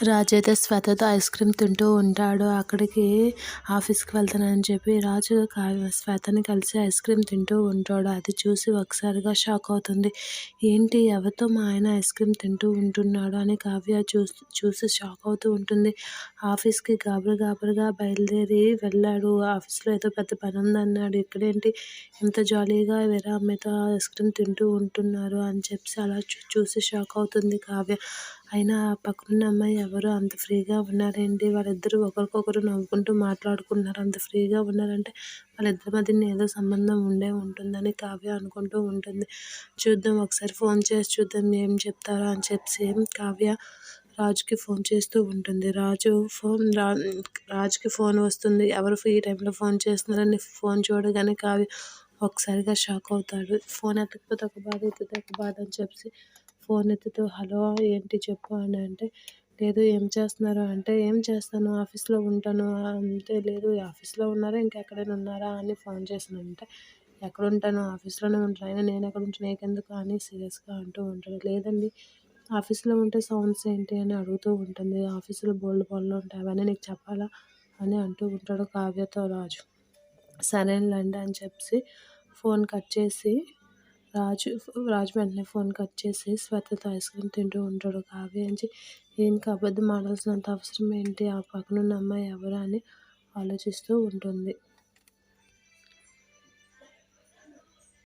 రాజు అయితే శ్వేతతో ice cream తింటూ ఉంటాడు. అక్కడికి ఆఫీస్కి వెళ్తానని చెప్పి రాజు శ్వేతని కలిసి ఐస్ క్రీమ్ తింటూ ఉంటాడు. అది చూసి ఒకసారిగా షాక్ అవుతుంది. ఏంటి ఎవరితో మా ఆయన ఐస్ క్రీమ్ తింటూ ఉంటున్నాడు అని కావ్య చూసి చూసి షాక్ అవుతూ ఉంటుంది. ఆఫీస్కి గాబరు గాబరుగా బయలుదేరి వెళ్ళాడు. ఆఫీస్లో ఏదో పెద్ద పని ఉందన్నాడు. ఇక్కడేంటి ఇంత జాలీగా వేరే అమ్మాయితో ఐస్ క్రీమ్ తింటూ ఉంటున్నారు అని చెప్పి అలా చూసి షాక్ అవుతుంది కావ్య. అయినా ఆ పక్కన అమ్మాయి ఎవరు అంత ఫ్రీగా ఉన్నారేంటి? వాళ్ళిద్దరూ ఒకరికొకరు నవ్వుకుంటూ మాట్లాడుకుంటున్నారు. అంత ఫ్రీగా ఉన్నారంటే వాళ్ళిద్దరి మధ్యన ఏదో సంబంధం ఉండే ఉంటుందని కావ్య అనుకుంటూ ఉంటుంది. చూద్దాం ఒకసారి ఫోన్ చేసి చూద్దాం ఏం చెప్తారో అని చెప్పి కావ్య రాజుకి ఫోన్ చేస్తూ ఉంటుంది. రాజు ఫోన్ రా రాజుకి ఫోన్ వస్తుంది. ఎవరు ఫ్రీ టైంలో ఫోన్ చేస్తున్నారని ఫోన్ చూడగానే కావ్య ఒకసారిగా షాక్ అవుతాడు. ఫోన్ ఎత్తకపోతే ఒక బాధ ఎత్తితే ఒక బాధ అని చెప్పి ఫోన్ ఎత్తుతూ హలో ఏంటి చెప్పు అని అంటే లేదు ఏం చేస్తున్నారు? అంటే ఏం చేస్తాను? ఆఫీస్లో ఉంటాను. అంతే లేదు ఆఫీస్లో ఉన్నారా? ఇంకెక్కడైనా ఉన్నారా? అని ఫోన్ చేసిన అంటే ఎక్కడ ఉంటాను ఆఫీస్లోనే ఉంటాను. అయినా నేను ఎక్కడ ఉంటాను నీకెందుకు? అని సీరియస్గా అంటూ ఉంటాడు. లేదండి ఆఫీస్లో ఉంటే సౌండ్స్ ఏంటి? అని అడుగుతూ ఉంటుంది. ఆఫీసులో బోల్డ్ పనులు ఉంటాయి. అవన్నీ నీకు చెప్పాలా? అని అంటూ ఉంటాడు కావ్యతో రాజు. సరేనండి అని చెప్పి ఫోన్ కట్ చేసి రాజు రాజు వెంటనే ఫోన్ కట్ చేసి శ్వేతతో ఐస్ క్రీమ్ తింటూ ఉంటాడు కావ్య నుంచి ఈయనకి అబద్ధం ఆడాల్సినంత అవసరం ఏంటి? ఆ పక్కనున్న అమ్మాయి ఎవరు అని ఆలోచిస్తూ ఉంటుంది.